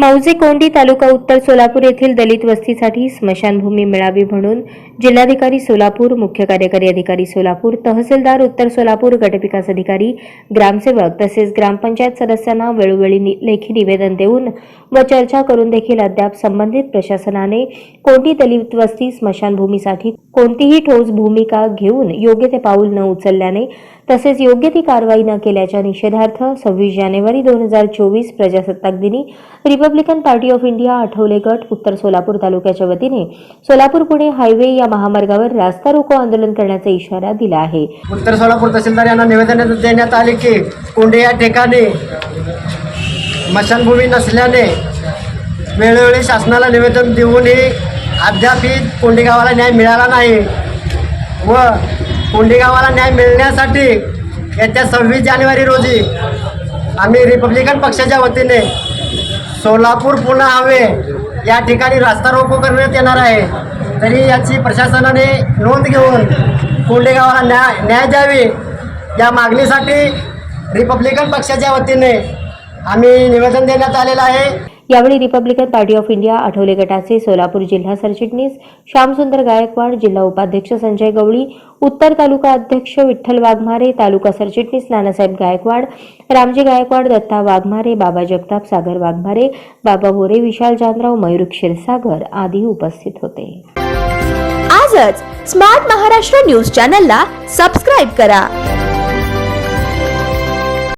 मौजे कोंडी तालुका उत्तर सोलापूर येथील दलित वस्तीसाठी स्मशानभूमी मिळावी म्हणून जिल्हाधिकारी सोलापूर मुख्य कार्यकारी अधिकारी सोलापूर तहसीलदार उत्तर सोलापूर गटविकास अधिकारी ग्रामसेवक तसेच ग्रामपंचायत सदस्यांना वेळोवेळी लेखी निवेदन देऊन व चर्चा करून देखील अद्याप संबंधित प्रशासनाने कोणती दलित वस्ती स्मशानभूमीसाठी कोणतीही ठोस भूमिका घेऊन योग्य ते पाऊल न उचलल्याने तसेच योग्य ती कारवाई न केल्याच्या निषेधार्थ सव्वीस जानेवारी दोन हजार चोवीस प्रजासत्ताक दिनी Republican party of India Athawale गट उत्तर सोलापूर तालुक्याच्या वतीने सोलापूर पुणे हायवे या महामार्गावर रास्ता रोको आंदोलन करण्याचा इशारा दिला आहे. उत्तर सोलापूर तहसीलदार यांना निवेदन देण्यात आले की कोंडे या ठिकाणी मशानभूमी नसल्याने वेळोवेळी शासनाला निवेदन देऊनही अद्याप ही कोंडी गावाला न्याय मिळाला नाही व कोंडी गावाला न्याय मिळण्यासाठी येत्या सव्वीस जानेवारी रोजी आम्ही रिपब्लिकन पक्षाच्या वतीने सोलापूर पुणे हवे या ठिकाणी रास्ता रोको करण्यात येणार आहे. तरी याची प्रशासनाने नोंद घेऊन कोंडे गावाला न्याय न्याय द्यावी या मागणीसाठी रिपब्लिकन पक्षाच्या वतीने आम्ही निवेदन देण्यात आलेलं आहे. यावेळी Republican party of India Athawale गटाचे सोलापूर जिल्हा सरचिटणीस श्यामसुंदर गायकवाड जिल्हा उपाध्यक्ष संजय गवळी उत्तर तालुका अध्यक्ष विठ्ठल वाघमारे तालुका सरचिटणीस नानासाहेब गायकवाड रामजी गायकवाड दत्ता वाघमारे बाबा जगताप सागर वाघमारे बाबा मोरे विशाल जानराव मयूर क्षीरसागर आदी उपस्थित होते. आजच स्मार्ट महाराष्ट्र न्यूज चॅनलला सबस्क्राईब करा.